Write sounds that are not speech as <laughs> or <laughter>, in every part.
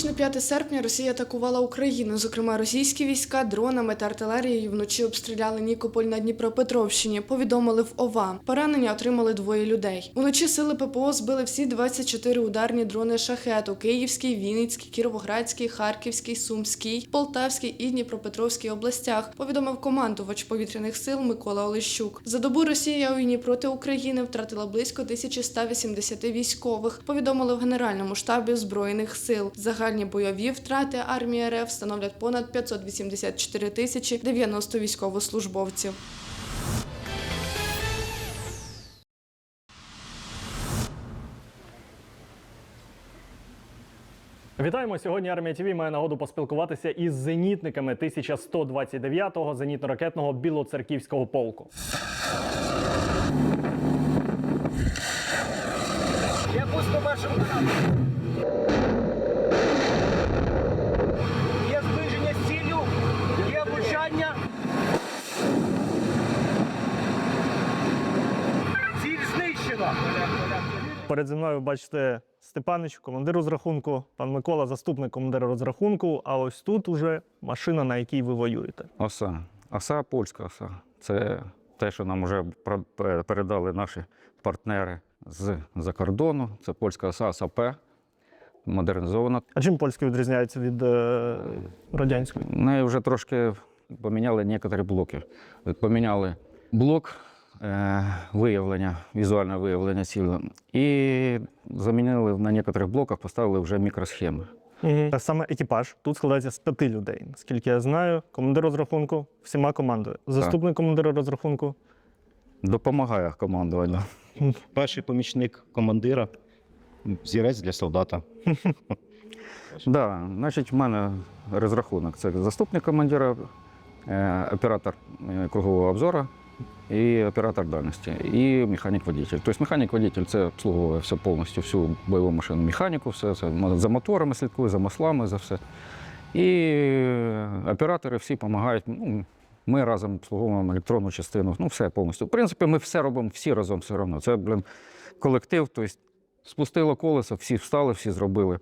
ніч на 5 серпня Росія атакувала Україну. Зокрема, російські війська дронами та артилерією вночі обстріляли Нікополь на Дніпропетровщині. Повідомили в ОВА. Поранення отримали двоє людей. Уночі сили ППО збили всі 24 ударні дрони шахет у Київській, Вінницькій, Кіровоградській, Харківській, Сумській, Полтавській і Дніпропетровській областях. Повідомив командувач повітряних сил Микола Олещук. За добу Росія у війні проти України втратила близько 1180 військових. Повідомили в Генеральному штабі збройних сил. Загальні бойові втрати армії РФ становлять понад 584 тисячі 90 військовослужбовців. Вітаємо сьогодні. Армія ТВ має нагоду поспілкуватися із зенітниками 1129-го зенітно-ракетного білоцерківського полку. Я пусть по вашому каналу. Є зближення з ціллю, є влучання. Ціль знищена. Перед зі мною бачите Степанич, командир розрахунку, пан Микола, заступник командира розрахунку. А ось тут уже машина, на якій ви воюєте. Оса. Оса польська оса. Це те, що нам вже передали наші партнери з-за кордону. Це польська оса САП, модернізована. А чим польський відрізняється від е, радянської? Неї вже трошки поміняли некоторі блоки. Поміняли блок виявлення, візуальне виявлення цілі. І замінили на некоторих блоках, поставили вже мікросхеми. Угу. Саме екіпаж тут складається з п'яти людей. Наскільки я знаю, командир розрахунку всіма командою. Заступник командира розрахунку. Допомагає командуванню. <laughs> перший помічник командира, взірець для солдата. <laughs> Да, значить, в мене розрахунок. Це заступник командира, е, оператор е, кругового обзору і оператор дальності, і механік-водитель. Тобто механік-водитель це обслуговує все повністю всю бойову машину механіку, все це за моторами слідкує, за маслами, за все. І оператори всі допомагають. Ну, ми разом обслуговуємо електронну частину. Ну, все повністю. В принципі, ми все робимо всі разом все одно. Це, блін, колектив. Тобто спустило колесо, всі встали, всі зробили.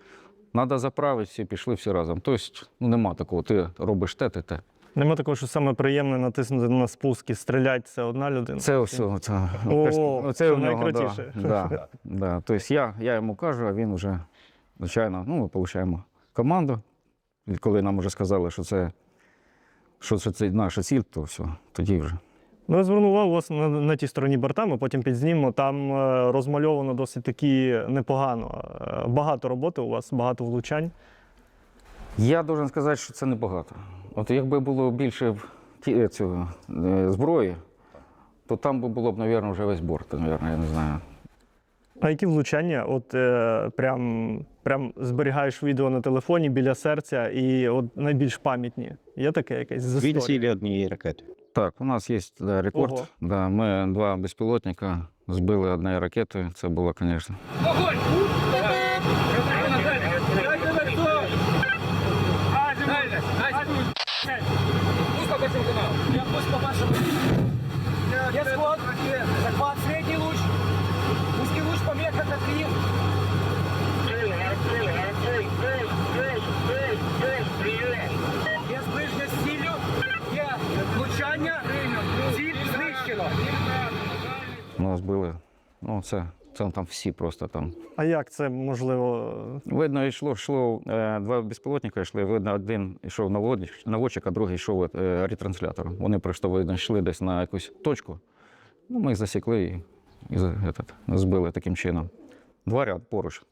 Надо заправити, всі пішли всі разом. Тобто, ну нема такого, ти робиш те, те, те. Нема такого, що саме приємне натиснути на спуск і стріляти це одна людина. Це все. Це, О, це у нього, найкрутіше. Да, да, да. Тобто я, я йому кажу, а він вже, звичайно, ну, ми отримуємо команду. І коли нам вже сказали, що це, що це, це наша ціль, то все, тоді вже. Ну, я звернув увагу вас на, на тій стороні борта, ми потім підзнімемо. Там е, розмальовано досить таки непогано. Е, Багато роботи у вас, багато влучань. Я должен сказати, що це небагато. От якби було більше ті- цього, е, зброї, то там би було б, мабуть, вже весь борт, мабуть, я не знаю. А які влучання? От е, прям, прям зберігаєш відео на телефоні біля серця і от найбільш пам'ятні. Є таке якесь з Дві історії? цілі однієї ракети. Так, у нас є да, рекорд. Ого. Да, ми два безпілотника збили однією ракетою. Це було, звісно. Огонь! Є зближення з ціллю. Є влучання. Ціль знищено. Ну, збили. Ну, це, це там всі просто там. А як це можливо? Видно, йшло, йшло е, два безпілотника йшли. Видно, один йшов наводчик, наводчик, а другий йшов е, ретранслятором. Вони просто видно йшли десь на якусь точку. Ну, ми їх засікли і, і этот, збили таким чином. Два ряд поруч.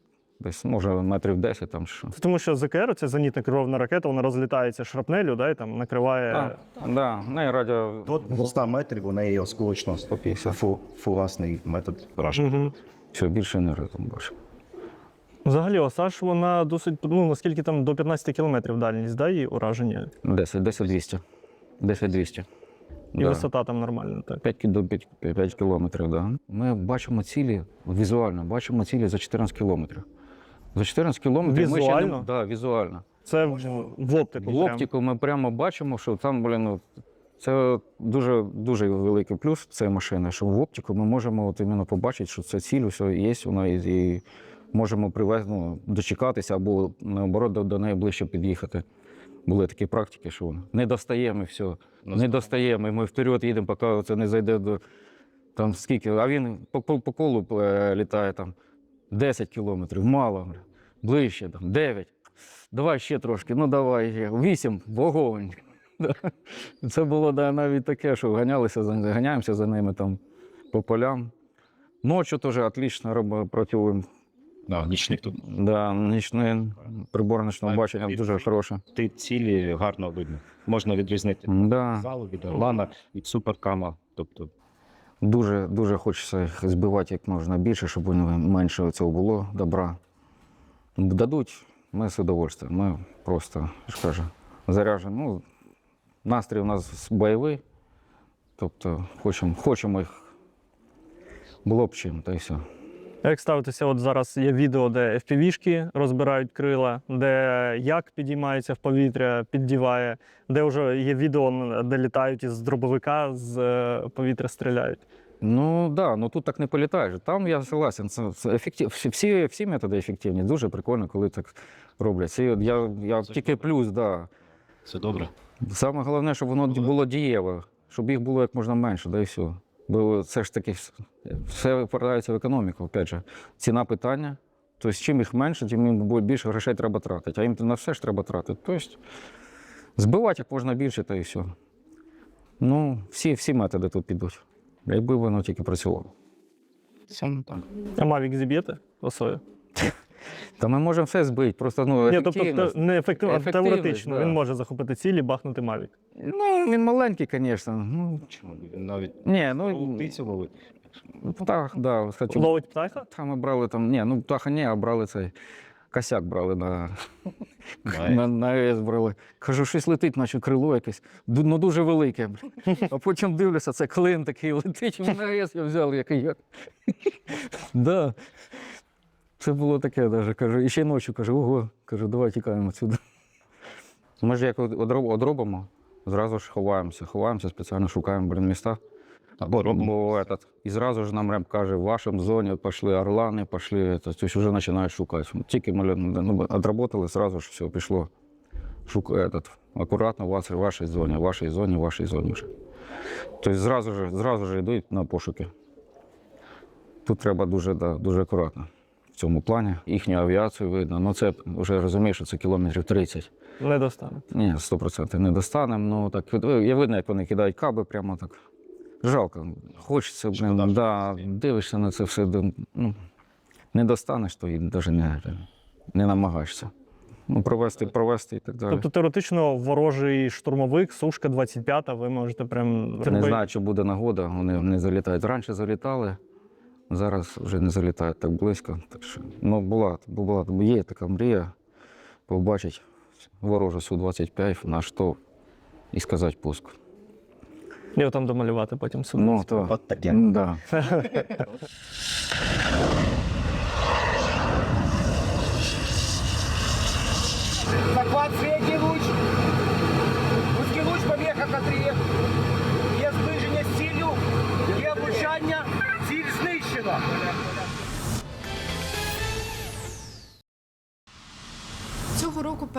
Десь, може, метрів 10 там. Що. Це тому, що ЗКР, це зенітна керована ракета, вона розлітається шрапнелю, да, і там накриває. Так, да, в неї радіо До 100 метрів у неї осколочно 150. фу, фугасний метод враження. Угу. все більше не там більше. Взагалі, Осаж, вона досить, ну наскільки там до 15 кілометрів дальність, да, її ураження. 10, 10 200. 10 200. І висота там нормальна. Так. 5, до 5, 5 кілометрів, да. Ми бачимо цілі візуально, бачимо цілі за 14 кілометрів. За 14 кілометрів ми ще Візуально? не да, візуально. Це в, в оптику. В прям. оптику ми прямо бачимо, що там, блін, ну, це дуже, дуже великий плюс цієї машини, що в оптику ми можемо от іменно побачити, що це ціль, все є, вона і, і можемо привезти, ну, дочекатися або наоборот до, до неї ближче під'їхати. Були такі практики, що не достаємо все. Не достаємо, і ми вперед їдемо, поки це не зайде до там скільки. А він по, по, по колу е, літає там 10 кілометрів, мало, ближче, там 9. Давай ще трошки, ну давай, ще. 8, вогонь. <laughs> Це було да, навіть таке, що ганялися ганяємося за ними там по полям. Ночі теж отлично працюємо. Да, нічник тут. Да, нічне прибор ночного Так, бачення дуже хороше. Ти цілі гарно видно. Можна відрізнити Да. залу від Орлана від суперкама. Тобто Дуже, дуже хочеться їх збивати як можна більше, щоб менше цього було добра. Дадуть, ми з удовольствием. Ми просто, ж кажу, заряжені. Ну, настрій у нас бойовий. Тобто хочемо, хочемо їх. Було б чим, та й все. Як ставитися, от зараз є відео, де FPV-шки розбирають крила, де як підіймається в повітря, піддіває, де вже є відео, де літають із дробовика, з е, повітря стріляють. Ну да, ну тут так не політаєш. Там я согласен. Це, це ефектив... всі, всі методи ефективні. Дуже прикольно, коли так роблять. Це я, я тільки плюс, да. це добре. Саме головне, щоб воно було дієво, щоб їх було як можна менше, да і все. Бо це ж таки все впирається в економіку. Опять же, ціна питання. Тобто, чим їх менше, тим їм більше грошей треба тратити. А їм на все ж треба тратити. Тобто, збивати як можна більше, та і все. Ну, всі, всі методи тут підуть. Якби воно тільки працювало. Саме так. А Мавік зіб'єте осою? Та ми можемо все збити, просто ну, Ні, тобто ефективність. те- не ефективно, а Ефективність, теоретично. да. Він може захопити ціль і бахнути Мавік. Ну, він маленький, звісно. Ну, Чому він навіть ні, ну, птицю ловить? так, да, кстати, Ловить птаха? Там ми брали там, ні, ну птаха ні, а брали цей косяк брали на, На на, на брали. Кажу, щось летить, наче крило якесь, ду- ну дуже велике. <laughs> А потім дивлюся, це клин такий летить, на АЕС я взяв, який як. да. Це було таке даже. Кажу, і ще й ночі кажу, ого, кажу, давай тікаємо отсюди. Ми ж як одроб- одробимо, зразу ж ховаємося, ховаємося, спеціально шукаємо блін, міста. Або робимо. Бо этот, і зразу ж нам реп каже, в вашому зоні пішли орлани, пішли, это, тобто вже починають шукати. Тільки ми ну, отработали, зразу ж все пішло. Шук, этот, акуратно в вас- в вашій зоні, в вашій зоні, в вашій зоні вже. Тобто зразу ж, зразу ж йдуть на пошуки. Тут треба дуже, да, дуже акуратно в цьому плані. Їхню авіацію видно. Ну це вже розумієш, що це кілометрів 30. Не достане. Ні, 100% не достанемо. Ну так я видно, як вони кидають каби, прямо так. Жалко. Хочеться, блин, да, дивишся на це все. Ну, не достанеш, то і навіть не, не намагаєшся. Ну, провести, провести і так далі. Тобто теоретично ворожий штурмовик, сушка 25, ви можете прям не знаю, чи буде нагода, вони не залітають. Раніше залітали, зараз вже не залітають так близько. Так що, ну, була, була, є така мрія побачити ворожу Су-25 на що і сказати пуск. Його там домалювати потім собі. Ну, то, От таке. да. <laughs>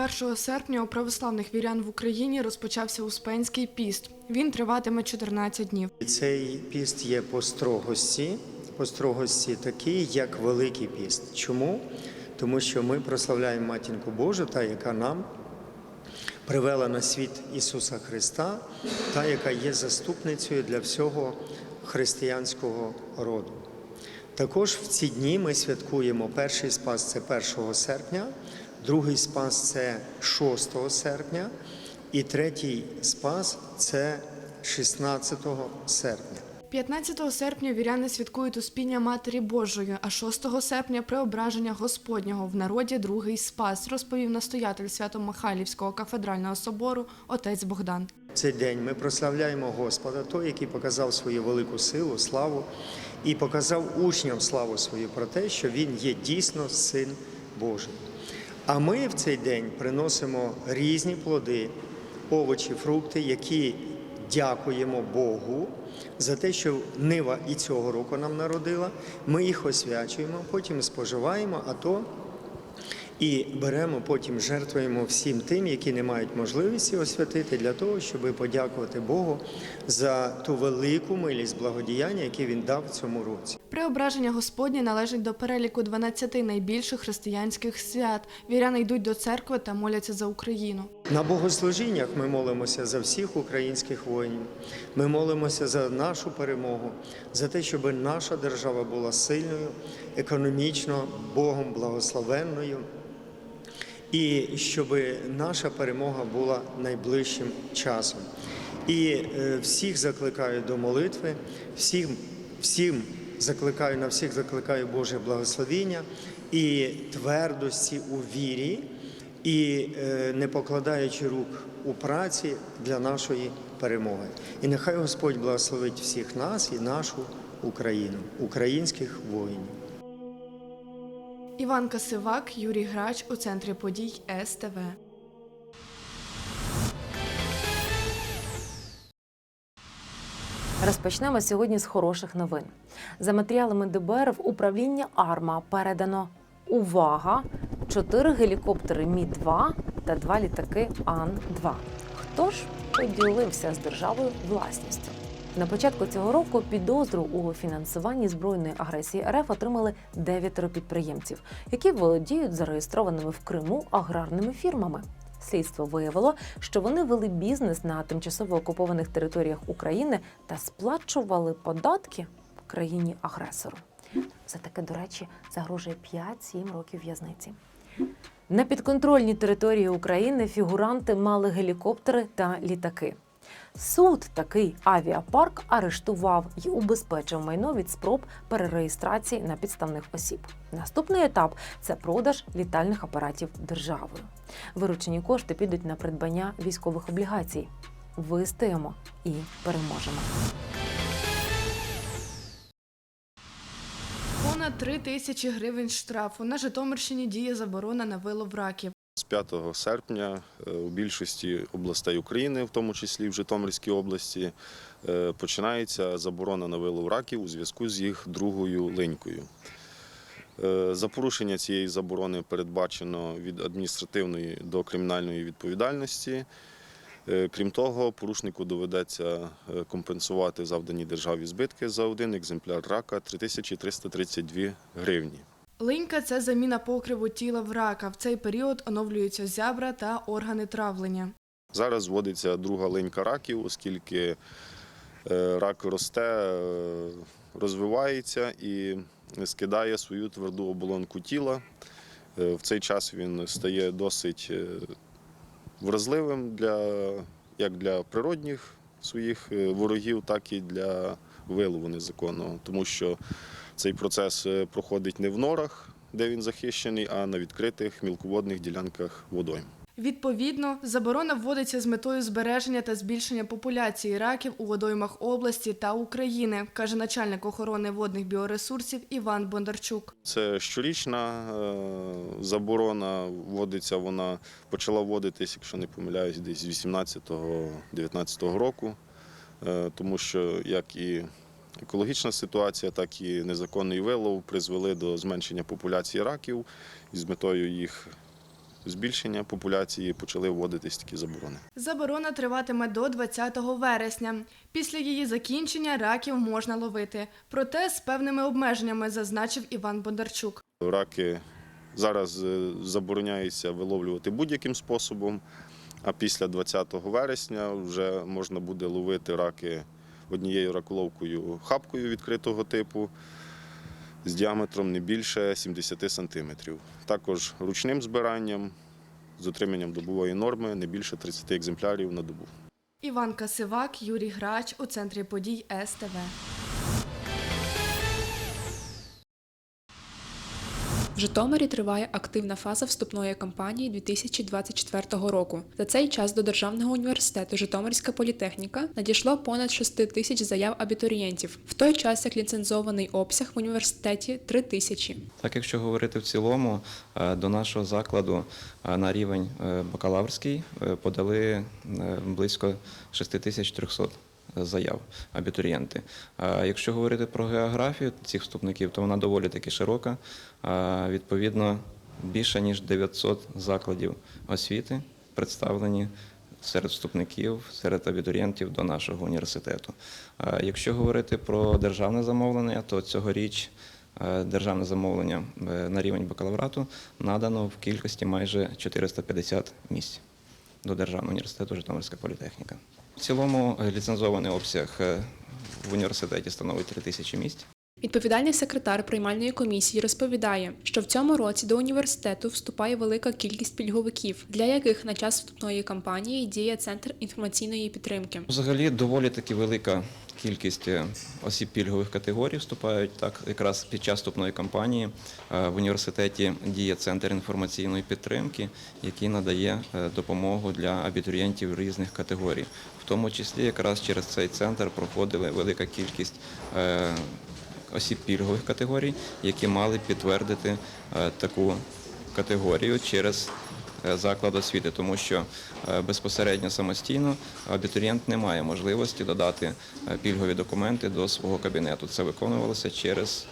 1 серпня, у православних вірян в Україні розпочався Успенський піст. Він триватиме 14 днів. Цей піст є по строгості, по строгості такий, як Великий піст. Чому? Тому що ми прославляємо Матінку Божу, та яка нам привела на світ Ісуса Христа, та яка є заступницею для всього християнського роду. Також в ці дні ми святкуємо перший спас це 1 серпня, другий спас це 6 серпня, і третій спас це 16 серпня. 15 серпня віряни святкують Успіння Матері Божої, а 6 серпня преображення Господнього в народі другий спас, розповів настоятель Свято-Михайлівського кафедрального собору отець Богдан. цей день ми прославляємо Господа, той, який показав свою велику силу, славу, і показав учням славу свою про те, що він є дійсно син Божий. А ми в цей день приносимо різні плоди, овочі, фрукти, які дякуємо Богу за те, що нива і цього року нам народила. Ми їх освячуємо, потім споживаємо, а то і беремо, потім жертвуємо всім тим, які не мають можливості освятити, для того, щоб подякувати Богу за ту велику милість благодіяння, яке він дав в цьому році. Преображення Господнє належить до переліку 12 найбільших християнських свят. Віряни йдуть до церкви та моляться за Україну. На богослужіннях ми молимося за всіх українських воїнів. Ми молимося за нашу перемогу, за те, щоб наша держава була сильною, економічно, Богом благословенною. І щоб наша перемога була найближчим часом. І е, всіх закликаю до молитви, всім, всім закликаю, на всіх закликаю Боже благословіння і твердості у вірі, і е, не покладаючи рук у праці для нашої перемоги. І нехай Господь благословить всіх нас і нашу Україну, українських воїнів. Іван Касивак, Юрій Грач у центрі подій СТВ. Розпочнемо сьогодні з хороших новин. За матеріалами ДБР в управління АРМА передано увага! Чотири гелікоптери Мі-2 та два літаки Ан-2. Хто ж поділився з державою власністю? На початку цього року підозру у фінансуванні збройної агресії РФ отримали дев'ятеро підприємців, які володіють зареєстрованими в Криму аграрними фірмами. Слідство виявило, що вони вели бізнес на тимчасово окупованих територіях України та сплачували податки країні агресору. За таке, до речі, загрожує 5-7 років в'язниці. На підконтрольній території України фігуранти мали гелікоптери та літаки. Суд такий авіапарк арештував і убезпечив майно від спроб перереєстрації на підставних осіб. Наступний етап це продаж літальних апаратів державою. Виручені кошти підуть на придбання військових облігацій. Вистоїмо і переможемо. Понад 3 тисячі гривень штрафу. На Житомирщині діє заборона на вилов раків. З 5 серпня е, у більшості областей України, в тому числі в Житомирській області, е, починається заборона на вилов раків у зв'язку з їх другою линькою. Е, За порушення цієї заборони передбачено від адміністративної до кримінальної відповідальності. Крім того, порушнику доведеться компенсувати завдані державі збитки за один екземпляр рака 3332 гривні. Линька це заміна покриву тіла в рака. В цей період оновлюються зябра та органи травлення. Зараз вводиться друга линька раків, оскільки е, рак росте, е, розвивається і скидає свою тверду оболонку тіла. Е, В цей час він стає досить вразливим для, як для природних своїх ворогів, так і для вилову незаконного, тому що цей процес е, проходить не в норах, де він захищений, а на відкритих мілководних ділянках водойм. Відповідно, заборона вводиться з метою збереження та збільшення популяції раків у водоймах області та України, каже начальник охорони водних біоресурсів Іван Бондарчук. Це щорічна е, заборона. Вводиться вона почала вводитись, якщо не помиляюсь, десь з 18-19 року, Е, тому що як і екологічна ситуація, так і незаконний вилов призвели до зменшення популяції раків, і з метою їх збільшення популяції почали вводитись такі заборони. Заборона триватиме до 20 вересня. Після її закінчення раків можна ловити, проте з певними обмеженнями, зазначив Іван Бондарчук. Раки зараз е, забороняється виловлювати будь-яким способом, а після 20 вересня вже можна буде ловити раки однією раколовкою хапкою відкритого типу з діаметром не більше 70 сантиметрів. Також ручним збиранням з отриманням добової норми не більше 30 екземплярів на добу. Іван Касивак, Юрій Грач у центрі подій СТВ. Житомирі триває активна фаза вступної кампанії 2024 року. За цей час до Державного університету Житомирська політехніка надійшло понад 6 тисяч заяв абітурієнтів, в той час як ліцензований обсяг в університеті 3 тисячі. Так, якщо говорити в цілому, е, до нашого закладу е, на рівень е, бакалаврський подали близько 6300 заяв абітурієнти. Якщо говорити про географію цих вступників, то вона доволі таки широка. Відповідно, більше ніж 900 закладів освіти представлені серед вступників, серед абітурієнтів до нашого університету. Якщо говорити про державне замовлення, то цьогоріч державне замовлення е, на рівень бакалаврату надано в кількості майже 450 місць до Державного університету Житомирська політехніка. В цілому е, ліцензований обсяг е, в університеті становить 3 тисячі місць. Відповідальний секретар приймальної комісії розповідає, що в цьому році до університету вступає велика кількість пільговиків, для яких на час вступної кампанії діє центр інформаційної підтримки. Взагалі доволі таки велика кількість е, осіб пільгових категорій вступають. Так, якраз під час вступної кампанії е, в університеті діє центр інформаційної підтримки, який надає е, допомогу для абітурієнтів різних категорій. В тому числі якраз через цей центр проходила велика кількість осіб пільгових категорій, які мали підтвердити е, таку категорію через е, заклад освіти, тому що е, безпосередньо самостійно абітурієнт не має можливості додати пільгові документи до свого кабінету. Це виконувалося через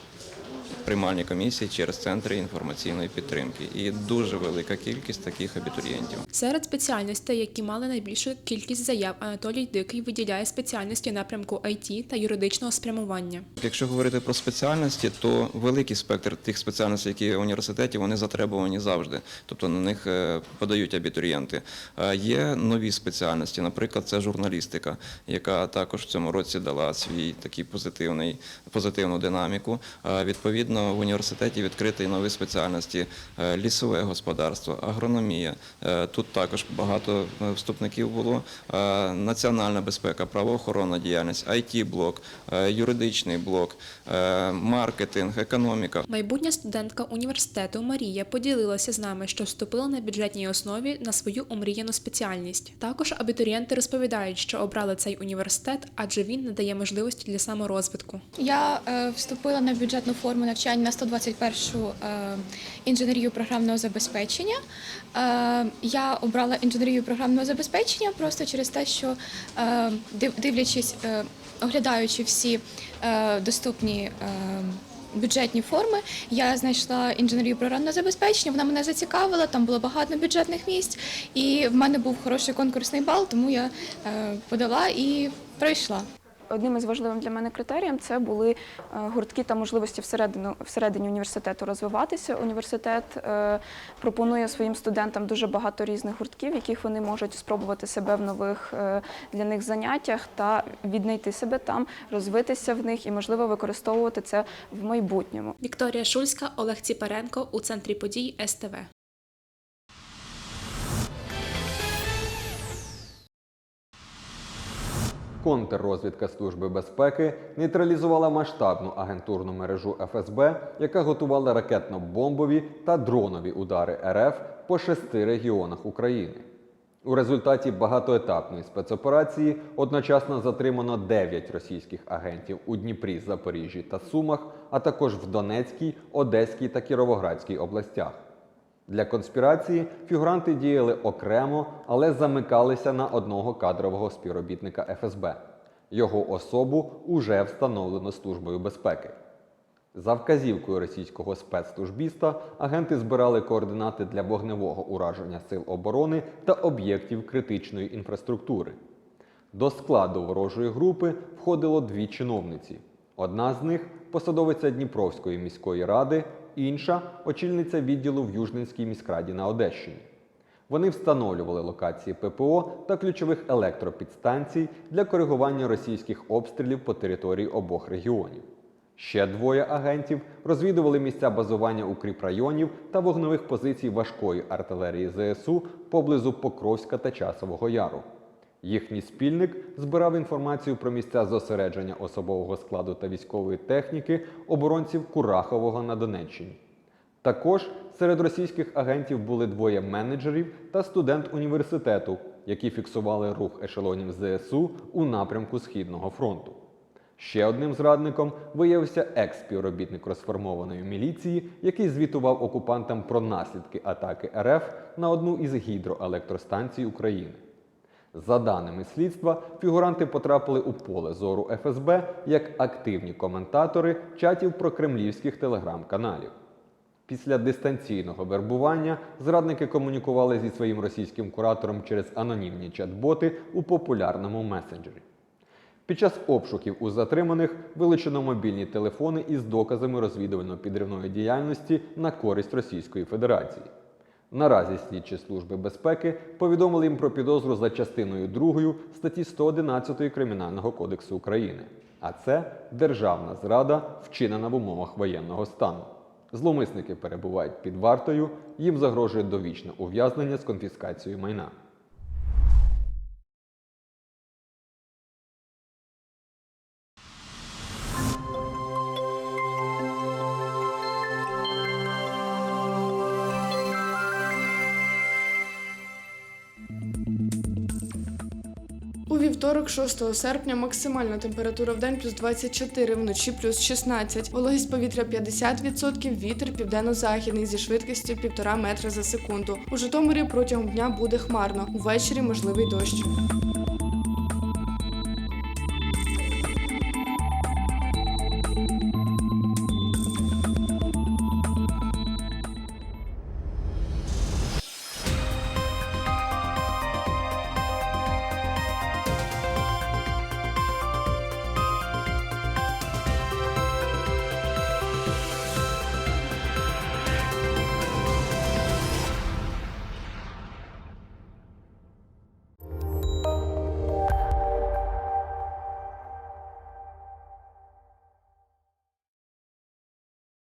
приймальні комісії, через центри інформаційної підтримки. І дуже велика кількість таких абітурієнтів. Серед спеціальностей, які мали найбільшу кількість заяв, Анатолій Дикий виділяє спеціальності напрямку IT та юридичного спрямування. Якщо говорити про спеціальності, то великий спектр тих спеціальностей, які в університеті, вони затребувані завжди. Тобто на них е, подають абітурієнти. Є нові спеціальності, наприклад, це журналістика, яка також в цьому році дала свій такий позитивний позитивну динаміку. Е, Відповідно, в університеті відкриті нові спеціальності е, лісове господарство, агрономія. Е, Тут також багато е, вступників було. Національна безпека, правоохоронна діяльність, it блок юридичний блок, маркетинг, економіка. Майбутня студентка університету Марія поділилася з нами, що вступила на бюджетній основі на свою омріяну спеціальність. Також абітурієнти розповідають, що обрали цей університет, адже він надає можливості для саморозвитку. Я е, вступила на бюджетну форму навчання на 121-шу е, інженерію програмного забезпечення. Е, я обрала інженерію програмного забезпечення просто через те, що е, дивлячись, оглядаючи всі доступні. Бюджетні форми я знайшла інженерію програмного забезпечення. Вона мене зацікавила. Там було багато бюджетних місць, і в мене був хороший конкурсний бал, тому я подала і пройшла. Одним із важливим для мене критерієм це були е, гуртки та можливості всередину, всередині університету розвиватися. Університет е, пропонує своїм студентам дуже багато різних гуртків, яких вони можуть спробувати себе в нових е, для них заняттях та віднайти себе там, розвитися в них і, можливо, використовувати це в майбутньому. Вікторія Шульська, Олег Ціпаренко у центрі подій СТВ. Контррозвідка Служби безпеки нейтралізувала масштабну агентурну мережу ФСБ, яка готувала ракетно-бомбові та дронові удари РФ по шести регіонах України. У результаті багатоетапної спецоперації одночасно затримано 9 російських агентів у Дніпрі, Запоріжжі та Сумах, а також в Донецькій, Одеській та Кіровоградській областях. Для конспірації фігуранти діяли окремо, але замикалися на одного кадрового співробітника ФСБ. Його особу уже встановлено Службою безпеки. За вказівкою російського спецслужбіста агенти збирали координати для вогневого ураження сил оборони та об'єктів критичної інфраструктури. До складу ворожої групи входило дві чиновниці. Одна з них посадовиця Дніпровської міської ради, інша очільниця відділу в Южненській міськраді на Одещині. Вони встановлювали локації ППО та ключових електропідстанцій для коригування російських обстрілів по території обох регіонів. Ще двоє агентів розвідували місця базування укріпрайонів та вогневих позицій важкої артилерії ЗСУ поблизу Покровська та Часового Яру. Їхній спільник збирав інформацію про місця зосередження особового складу та військової техніки оборонців Курахового на Донеччині. Також серед російських агентів були двоє менеджерів та студент університету, які фіксували рух ешелонів ЗСУ у напрямку Східного фронту. Ще одним зрадником виявився екс-співробітник розформованої міліції, який звітував окупантам про наслідки атаки РФ на одну із гідроелектростанцій України. За даними слідства, фігуранти потрапили у поле зору ФСБ як активні коментатори чатів про кремлівських телеграм-каналів. Після дистанційного вербування зрадники комунікували зі своїм російським куратором через анонімні чат-боти у популярному месенджері. Під час обшуків у затриманих вилучено мобільні телефони із доказами розвідувально-підривної діяльності на користь Російської Федерації. Наразі слідчі служби безпеки повідомили їм про підозру за частиною 2 статті 111 Кримінального кодексу України. А це державна зрада, вчинена в умовах воєнного стану. Зловмисники перебувають під вартою, їм загрожує довічне ув'язнення з конфіскацією майна. Вівторок, 6 серпня, максимальна температура в день плюс 24, вночі плюс 16. Вологість повітря 50%, вітер південно-західний зі швидкістю 1,5 метра за секунду. У Житомирі протягом дня буде хмарно. Увечері можливий дощ.